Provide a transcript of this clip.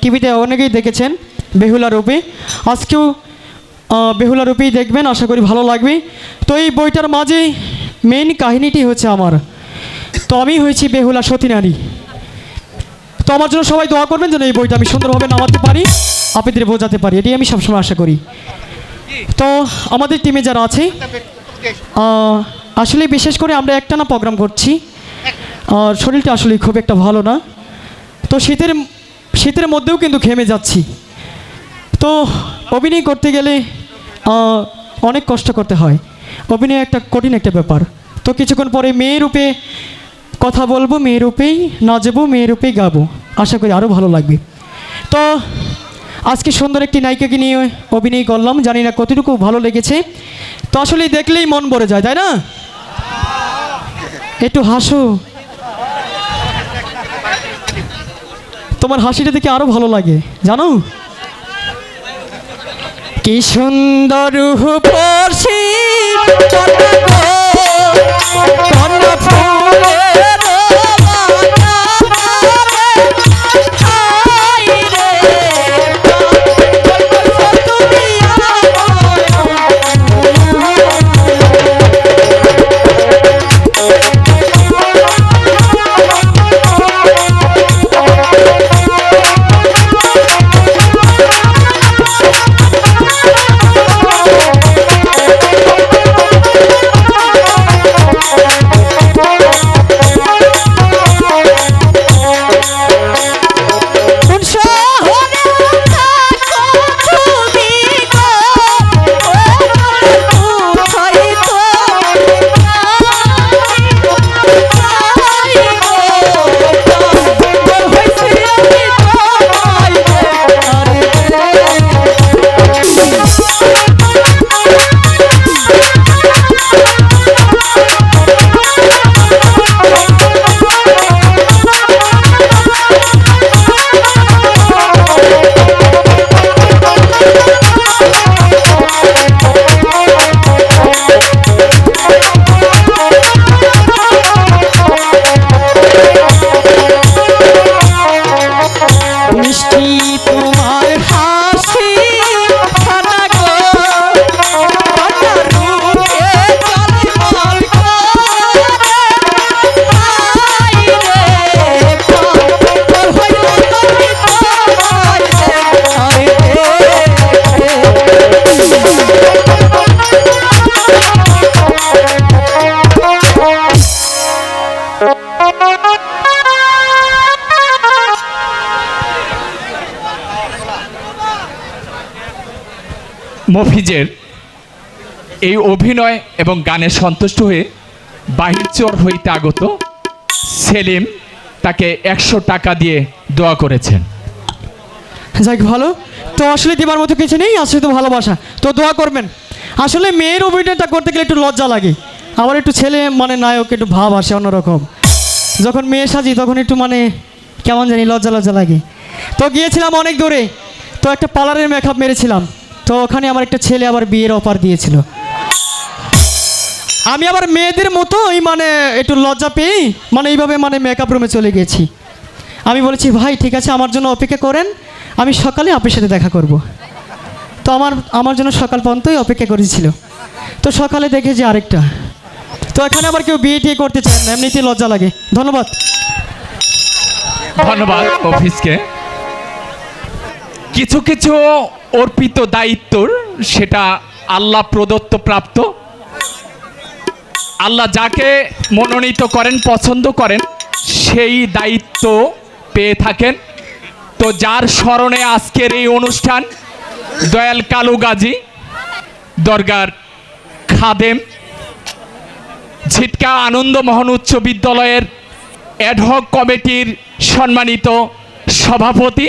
টিভিতে অনেকেই দেখেছেন বেহুলা রূপে। আজকেও বেহুলা রূপেই দেখবেন, আশা করি ভালো লাগবে। তো এই বইটার মাঝে মেইন কাহিনীটি হচ্ছে আমার। তো আমি হয়েছি বেহুলা সতী নারী। তো আমার জন্য সবাই দোয়া করবেন যেন এই বইটা আমি সুন্দরভাবে নামাতে পারি, আপনাদের বোঝাতে পারি। এটাই আমি সবসময় আশা করি। তো আমাদের টিমে যারা আছে আসলে বিশেষ করে আমরা একটা না প্রোগ্রাম করছি। আর শরীরটা আসলে খুব একটা ভালো না। তো শীতের শীতের মধ্যেও কিন্তু ঘেমে যাচ্ছি। তো অভিনয় করতে গেলে অনেক কষ্ট করতে হয়। অভিনয় একটা কঠিন একটা ব্যাপার। তো কিছুক্ষণ পরে মেয়ে রূপে কথা বলব, মেয়ে রূপেই নাচবো, মেয়ে রূপেই গাবো। আশা করি আরও ভালো লাগবে। তো আজকে সুন্দর একটি নায়িকাকে নিয়ে অভিনয় করলাম। জানি না কতটুকু ভালো লেগেছে। তো আসলে দেখলেই মন ভরে যায়, তাই না? একটু হাসো। তোমার হাসিটা দেখে আরও ভালো লাগে। জানো? কি সুন্দর পড়ছি মফিজের এই অভিনয় এবং গানে সন্তুষ্ট হয়ে বাহিরচর হইতে আগত সেলিম তাকে একশো টাকা দিয়ে দোয়া করেছেন। যাক, ভালো। তো আসলে দেবার মতো কিছু নেই, আসলে তো ভালোবাসা। তো দোয়া করবেন। আসলে মেয়ের অভিনয়টা করতে গেলে একটু লজ্জা লাগে। আবার একটু ছেলে মানে নায়ক, একটু ভাব আসে অন্যরকম। যখন মেয়ে সাজি, তখন একটু মানে কেমন জানি লজ্জা লজ্জা লাগে। তো গিয়েছিলাম অনেক দূরে। তো একটা পার্লারের মেকআপ মেরেছিলাম। তো ওখানে আমার একটা ছেলে আবার বিয়ের অফার দিয়েছিল। আমি আবার মেয়েদের মতোই মানে একটু লজ্জা পেয়েই মানে এইভাবে মানে মেকআপ রুমে চলে গেছি। আমি বলেছি, ভাই, ঠিক আছে, আমার জন্য অপেক্ষা করেন। আমি সকালে আপনার সাথে দেখা করব। তো আমার আমার জন্য সকাল পর্যন্তই অপেক্ষা করেছিল। তো সকালে দেখে যে আরেকটা। তো এখানে আবার কেউ বিয়ে টিয়ে করতে চান না, এমনিতেই লজ্জা লাগে। ধন্যবাদ। ধন্যবাদ অফিসকে। কিছু কিছু অর্পিত দায়িত্বর সেটা আল্লাহ প্রদত্ত প্রাপ্ত। আল্লাহ যাকে মনোনীত করেন, পছন্দ করেন, সেই দায়িত্ব পেয়ে থাকেন। তো যার স্মরণে আজকের এই অনুষ্ঠান, দয়াল কালু গাজী দরগার খাদেম, ঝিটকা আনন্দ মোহন উচ্চ বিদ্যালয়ের অ্যাডহক কমিটির সম্মানিত সভাপতি